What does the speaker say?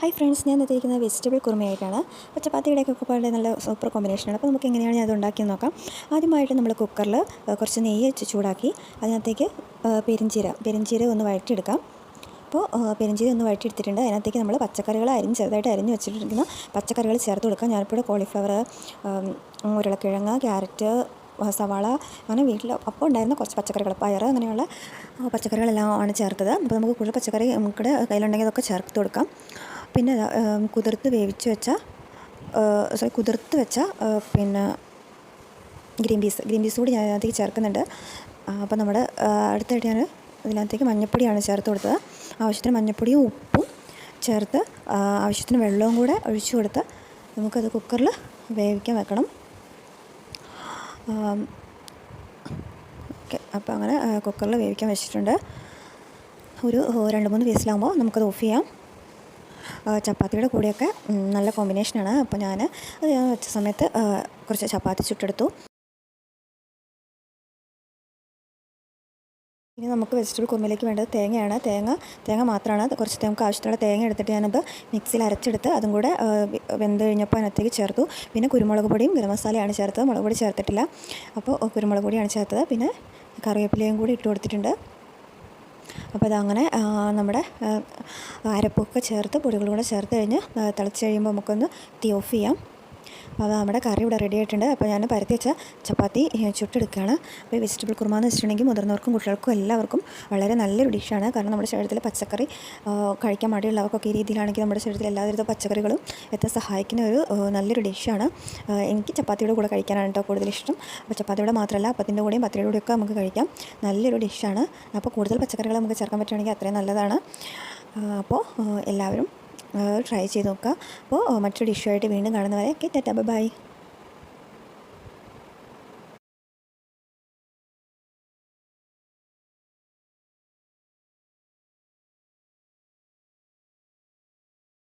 Hi friends ഞാൻ എത്തിയിരിക്കുന്നത് vegetable കുറുമയായിട്ടാണ്. അപ്പോൾ ചപ്പാത്തിയുടെയൊക്കെ ഒക്കെ പാടെ നല്ല സൂപ്പർ കോമ്പിനേഷനാണ് അപ്പോൾ നമുക്ക് എങ്ങനെയാണ് അത് ഉണ്ടാക്കിയെന്ന് നോക്കാം. ആദ്യമായിട്ട് നമ്മൾ കുക്കറിൽ കുറച്ച് നെയ്യ് ചൂടാക്കി അതിനകത്തേക്ക് പെരിഞ്ചീര പെരിഞ്ചീര ഒന്ന് വഴറ്റിയെടുക്കാം. അപ്പോൾ പെരിഞ്ചീര ഒന്ന് വഴറ്റിയെടുത്തിട്ടുണ്ട്. അതിനകത്തേക്ക് നമ്മൾ പച്ചക്കറികൾ അരിഞ്ഞ് ചെറുതായിട്ട് അരിഞ്ഞ് വെച്ചിട്ടിരിക്കുന്ന പച്ചക്കറികൾ ചേർത്ത് കൊടുക്കാം. ഞാനിപ്പോൾ കോളിഫ്ലവർ ഉരുളക്കിഴങ്ങ് ക്യാരറ്റ് സവാള അങ്ങനെ വീട്ടിൽ അപ്പോൾ ഉണ്ടായിരുന്ന കുറച്ച് പച്ചക്കറികൾ പയർ അങ്ങനെയുള്ള പച്ചക്കറികളെല്ലാം ആണ് ചേർത്തത്. അപ്പോൾ നമുക്ക് കൂടുതൽ പച്ചക്കറി നമുക്കിടെ കയ്യിലുണ്ടെങ്കിൽ അതൊക്കെ ചേർത്ത് കൊടുക്കാം. പിന്നെ കുതിർത്ത് വേവിച്ച് വെച്ച സോറി കുതിർത്ത് വെച്ച പിന്നെ ഗ്രീൻ പീസ്. ഗ്രീൻ പീസ് കൂടി ഞാൻ അതിനകത്തേക്ക് ചേർക്കുന്നുണ്ട് അപ്പോൾ നമ്മുടെ അടുത്തായിട്ട് ഞാൻ ഇതിനകത്തേക്ക് മഞ്ഞൾപ്പൊടിയാണ് ചേർത്ത് കൊടുത്തത്. ആവശ്യത്തിന് മഞ്ഞപ്പൊടിയും ഉപ്പും ചേർത്ത് ആവശ്യത്തിന് വെള്ളവും കൂടെ ഒഴിച്ചു കൊടുത്ത് നമുക്കത് കുക്കറിൽ വേവിക്കാൻ വെക്കണം. ഓക്കെ. അപ്പോൾ അങ്ങനെ കുക്കറിൽ വേവിക്കാൻ വെച്ചിട്ടുണ്ട്. ഒരു രണ്ട് മൂന്ന് പീസിലാകുമ്പോൾ നമുക്കത് ഓഫ് ചെയ്യാം. ചപ്പാത്തിയുടെ കൂടെയൊക്കെ നല്ല കോമ്പിനേഷനാണ് അപ്പോൾ ഞാൻ അത് ഞാൻ വെച്ച സമയത്ത് കുറച്ച് ചപ്പാത്തി ചുട്ടെടുത്തു. ഇനി നമുക്ക് വെജിറ്റബിൾ കുറുമയിലേക്ക് വേണ്ടത് തേങ്ങയാണ്. തേങ്ങ തേങ്ങ മാത്രമാണ്. കുറച്ച് നമുക്ക് ആവശ്യത്തിലുള്ള തേങ്ങ എടുത്തിട്ട് ഞാനത് മിക്സിയിൽ അരച്ചെടുത്ത് അതും കൂടെ വെന്ത് കഴിഞ്ഞപ്പോൾ അതിനകത്തേക്ക് ചേർത്തു. പിന്നെ കുരുമുളക് പൊടിയും ഗരം മസാലയാണ് ചേർത്തത്. മുളക് പൊടി ചേർത്തിട്ടില്ല. അപ്പോൾ കുരുമുളക് പൊടിയാണ് ചേർത്തത്. പിന്നെ കറിവേപ്പിലയും കൂടി ഇട്ട് കൊടുത്തിട്ടുണ്ട്. അപ്പോൾ അതങ്ങനെ നമ്മുടെ അരപ്പൊക്കെ ചേർത്ത് പൊടികളും കൂടെ ചേർത്ത് കഴിഞ്ഞ് തിളച്ച് കഴിയുമ്പോൾ നമുക്കൊന്ന് തീ ഓഫ് ചെയ്യാം. അപ്പോൾ അത് നമ്മുടെ കറി ഇവിടെ റെഡി ആയിട്ടുണ്ട്. അപ്പോൾ ഞാൻ പരത്തി വെച്ച ചപ്പാത്തി ചുട്ടെടുക്കുകയാണ്. അപ്പോൾ വെജിറ്റബിൾ കുറുമ എന്ന് വെച്ചിട്ടുണ്ടെങ്കിൽ മുതിർന്നവർക്കും കുട്ടികൾക്കും എല്ലാവർക്കും വളരെ നല്ലൊരു ഡിഷാണ് കാരണം നമ്മുടെ ശരീരത്തിൽ പച്ചക്കറി കഴിക്കാൻ മടിയുള്ളവർക്കൊക്കെ ഈ രീതിയിലാണെങ്കിൽ നമ്മുടെ ശരീരത്തിൽ എല്ലാവിധ പച്ചക്കറികളും എത്താൻ സഹായിക്കുന്ന ഒരു നല്ലൊരു ഡിഷാണ് എനിക്ക് ചപ്പാത്തിയുടെ കൂടെ കഴിക്കാനാണ് കേട്ടോ കൂടുതൽ ഇഷ്ടം. അപ്പോൾ ചപ്പാത്തിയുടെ മാത്രമല്ല അപ്പത്തിന്റെ കൂടെയും പത്തിരിയുടെ കൂടെയൊക്കെ നമുക്ക് കഴിക്കാം. നല്ലൊരു ഡിഷാണ് അപ്പോൾ കൂടുതൽ പച്ചക്കറികൾ നമുക്ക് ചേർക്കാൻ പറ്റുകയാണെങ്കിൽ അത്രയും നല്ലതാണ്. അപ്പോൾ എല്ലാവരും ട്രൈ ചെയ്ത് നോക്കുക അപ്പോൾ മറ്റൊരു ആയിട്ട് വീണ്ടും കാണുന്നവരെ ഓക്കെ ടാറ്റ ബൈ